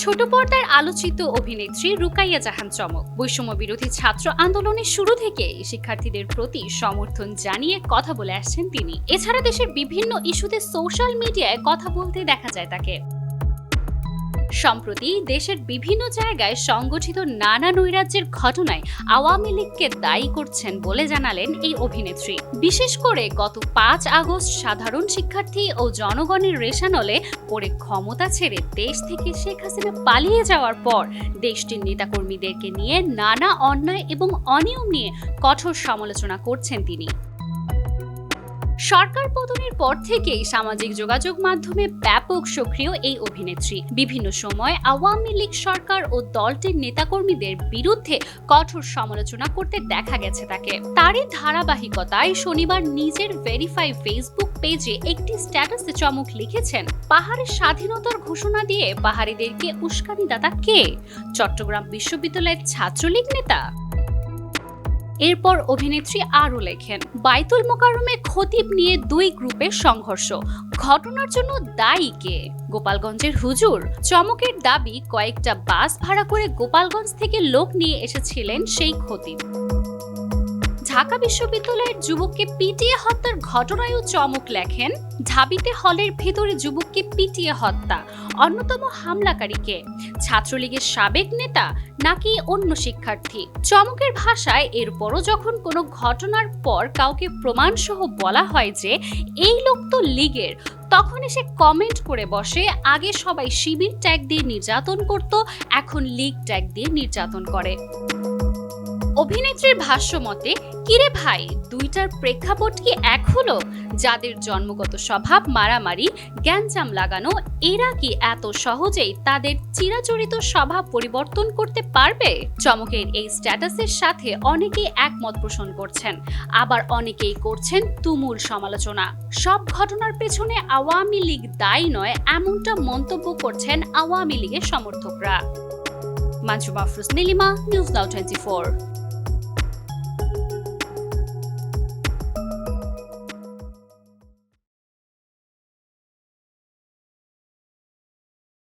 ছোট পর্দার আলোচিত অভিনেত্রী রুকাইয়া জাহান চমক। বৈষম্য বিরোধী ছাত্র আন্দোলনের শুরু থেকে শিক্ষার্থীদের প্রতি সমর্থন জানিয়ে কথা বলে আসছেন তিনি। এছাড়া দেশের বিভিন্ন ইস্যুতে সোশ্যাল মিডিয়ায় কথা বলতে দেখা যায় তাকে। সম্প্রতি দেশের বিভিন্ন জায়গায় সংগঠিত নানা নৈরাজ্যের ঘটনায় আওয়ামী লীগকে দায়ী করছেন বলে জানালেন এই অভিনেত্রী। বিশেষ করে গত পাঁচ আগস্ট সাধারণ শিক্ষার্থী ও জনগণের রেশানলে পড়ে ক্ষমতা ছেড়ে দেশ থেকে শেখ হাসিনা পালিয়ে যাওয়ার পর দেশটির নেতাকর্মীদেরকে নিয়ে নানা অন্যায় এবং অনিয়ম নিয়ে কঠোর সমালোচনা করছেন তিনি। সরকার পতনের পর থেকেই সামাজিক যোগাযোগ মাধ্যমে ব্যাপক সক্রিয় এই অভিনেত্রী। বিভিন্ন সময় আওয়ামী লীগ সরকার ও দলটির নেতাকর্মীদের বিরুদ্ধে কঠোর সমালোচনা করতে দেখা গেছে তাকে। তারই ধারাবাহিকতায় শনিবার নিজের ভেরিফাই ফেসবুক পেজে একটি স্ট্যাটাসে চমক লিখেছেন পাহাড়ের স্বাধীনতার ঘোষণা দিয়ে পাহাড়িদেরকে উস্কানিদাতা কে? চট্টগ্রাম বিশ্ববিদ্যালয়ের ছাত্রলীগ নেতা? এরপর অভিনেত্রী আরও লেখেন, বাইতুল মোকারমে খতিব নিয়ে দুই গ্রুপের সংঘর্ষ। ঘটনার জন্য দায়ী কে? গোপালগঞ্জের হুজুর? চমকের দাবি, কয়েকটা বাস ভাড়া করে গোপালগঞ্জ থেকে লোক নিয়ে এসেছিলেন সেই খতিব। ঢাকা বিশ্ববিদ্যালয়ের যুবককে পিটিয়ে হত্যার ঘটনায়ও চমক লেখেন। ঢাবিতে হলের ভেতরে যুবককে পিটিয়ে হত্যা, অন্যতম হামলাকারীকে। ছাত্রলীগের সাবেক নেতা নাকি অন্য শিক্ষার্থী। চমকের ভাষায় এরপরও যখন কোনো ঘটনার পর কাউকে প্রমাণসহ বলা হয় যে এই লোক তো লীগের, তখন এসে কমেন্ট করে বসে, আগে সবাই শিবির ট্যাগ দিয়ে নির্যাতন করত, এখন লীগ ট্যাগ দিয়ে নির্যাতন করে। অভিনেত্রীর ভাষ্য মতে, কিরে ভাই, দুইটার প্রেক্ষাপট কি এক হলো যাদের জন্মগত স্বভাব মারামারি জ্ঞানজাম লাগানো, এরা কি এত সহজেই তাদের চিরাচরিত স্বভাব পরিবর্তন করতে পারবে? চমকের এই স্ট্যাটাসের সাথে অনেকেই একমত পোষণ করছেন। আবার অনেকেই করছেন তুমুল সমালোচনা। সব ঘটনার পেছনে আওয়ামী লীগ দায়ী নয় এমনটা মন্তব্য করছেন আওয়ামী লীগের সমর্থকরা। Manju Mahfuz Nilima news now twenty four